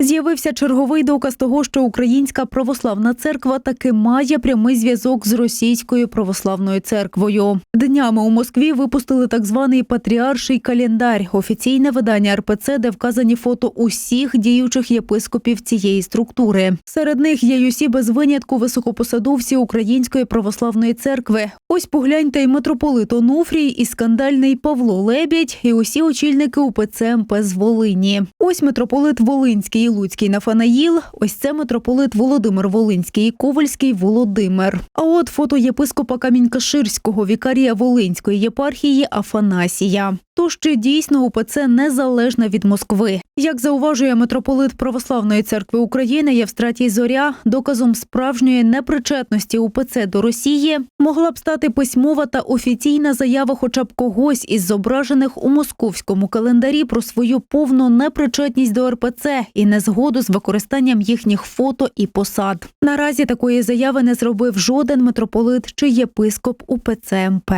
З'явився черговий доказ того, що Українська православна церква таки має прямий зв'язок з російською православною церквою. Днями у Москві випустили так званий патріарший календар, офіційне видання РПЦ, де вказані фото усіх діючих єпископів цієї структури. Серед них є й усі без винятку високопосадовці Української православної церкви. Ось погляньте й митрополит Онуфрій, і скандальний Павло Лебідь, і усі очільники УПЦ МП з Волині. Ось митрополит Волинський і Луцький Нафанаїл. Ось це митрополит Володимир Волинський і Ковальський Володимир. А от фото єпископа Камінь-Каширського, вікарія Волинської єпархії Афанасія. Тож чи дійсно УПЦ незалежна від Москви? Як зауважує митрополит Православної церкви України Євстратій Зоря, доказом справжньої непричетності УПЦ до Росії могла б стати письмова та офіційна заява хоча б когось із зображених у московському календарі про свою повну непричетність до РПЦ і незгоду з використанням їхніх фото і посад. Наразі такої заяви не зробив жоден митрополит чи єпископ УПЦ МП.